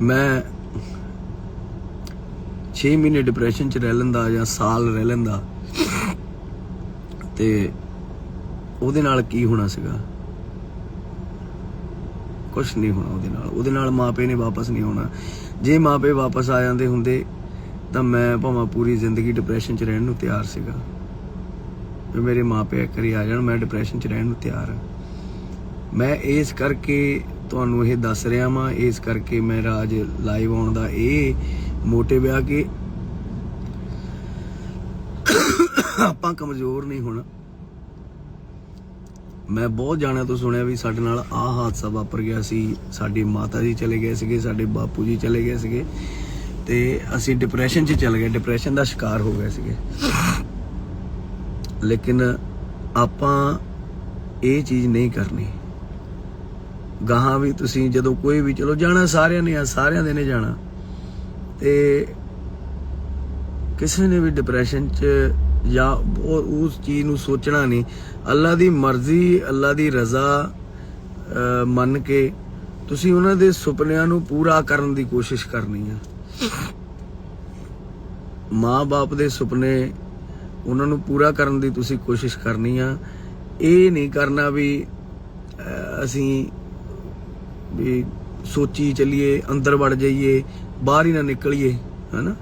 ਮੈਂ 6 ਮਹੀਨੇ ਡਿਪਰੈਸ਼ਨ ਚ ਰਹਿ ਲੈਂਦਾ ਜਾਂ ਸਾਲ ਰਹਿ ਲੈਂਦਾ ਤੇ ਉਹਦੇ ਨਾਲ ਕੀ ਹੋਣਾ ਸੀਗਾ? ਕੁਝ ਨਹੀਂ ਹੋਣਾ ਉਹਦੇ ਨਾਲ। ਉਹਦੇ ਨਾਲ ਮਾਪੇ ਨੇ ਵਾਪਸ ਨਹੀਂ ਆਉਣਾ। ਜੇ ਮਾਪੇ ਵਾਪਸ ਆ ਜਾਂਦੇ ਹੁੰਦੇ, ਤਾਂ ਮੈਂ ਭਾਵੇਂ ਪੂਰੀ ਜ਼ਿੰਦਗੀ ਡਿਪਰੈਸ਼ਨ ਚ ਰਹਿਣ ਨੂੰ ਤਿਆਰ ਸੀਗਾ। ਵੀ ਮੇਰੇ ਮਾਪੇ ਇੱਕ ਆ ਜਾਣ, ਮੈਂ ਡਿਪਰੈਸ਼ਨ ਚ ਰਹਿਣ ਨੂੰ ਤਿਆਰ ਹਾਂ। ਮੈਂ ਇਸ ਕਰਕੇ ਤੁਹਾਨੂੰ ਇਹ ਦੱਸ ਰਿਹਾ ਵਾਂ, ਇਸ ਕਰਕੇ ਮੈਂ ਰਾਜ ਲਾਈਵ ਆਉਣ ਦਾ ਇਹ ਮੋਟਿਵ ਆ ਕਿ ਆਪਾਂ ਕਮਜ਼ੋਰ ਨਹੀਂ ਹੋਣਾ। ਮੈਂ ਬਹੁਤ ਜਾਣਿਆਂ ਤੋਂ ਸੁਣਿਆ ਵੀ ਸਾਡੇ ਨਾਲ ਆਹ ਹਾਦਸਾ ਵਾਪਰ ਗਿਆ ਸੀ। ਸਾਡੇ ਮਾਤਾ ਜੀ ਚਲੇ ਗਏ ਸੀਗੇ, ਸਾਡੇ ਬਾਪੂ ਜੀ ਚਲੇ ਗਏ ਸੀਗੇ ਤੇ ਅਸੀਂ ਡਿਪਰੈਸ਼ਨ 'ਚ ਚਲੇ ਗਏ। ਡਿਪਰੈਸ਼ਨ ਦਾ ਸ਼ਿਕਾਰ ਹੋ ਗਏ ਸੀਗੇ। ਲੇਕਿਨ ਆਪਾਂ ਇਹ ਚੀਜ਼ ਨਹੀਂ ਕਰਨੀ। ਗਾਹਾਂ ਵੀ ਤੁਸੀਂ ਜਦੋਂ ਕੋਈ ਵੀ, ਚਲੋ ਜਾਣਾ ਸਾਰਿਆਂ ਨੇ ਆ, ਸਾਰਿਆਂ ਦੇ ਨੇ ਜਾਣਾ। ਤੇ ਕਿਸੇ ਨੇ ਵੀ ਡਿਪਰੈਸ਼ਨ 'ਚ ਜਾਂ ਉਸ ਚੀਜ਼ ਨੂੰ ਸੋਚਣਾ ਨਹੀਂ। ਅੱਲਾ ਦੀ ਮਰਜ਼ੀ, ਅੱਲਾ ਦੀ ਰਜ਼ਾ ਮੰਨ ਕੇ ਤੁਸੀਂ ਉਹਨਾਂ ਦੇ ਸੁਪਨਿਆਂ ਨੂੰ ਪੂਰਾ ਕਰਨ ਦੀ ਕੋਸ਼ਿਸ਼ ਕਰਨੀ ਆ। ਮਾਂ-ਬਾਪ ਦੇ ਸੁਪਨੇ ਉਹਨਾਂ ਨੂੰ ਪੂਰਾ ਕਰਨ ਦੀ ਤੁਸੀਂ ਕੋਸ਼ਿਸ਼ ਕਰਨੀ ਆ। ਇਹ ਨਹੀਂ ਕਰਨਾ ਵੀ ਅਸੀਂ ਵੀ ਸੋਚੀ ਚੱਲੀਏ ਅੰਦਰ ਵੜ ਜਾਈਏ ਬਾਹਰ ਹੀ ਨਾ ਨਿਕਲੀਏ ਹਨਾ?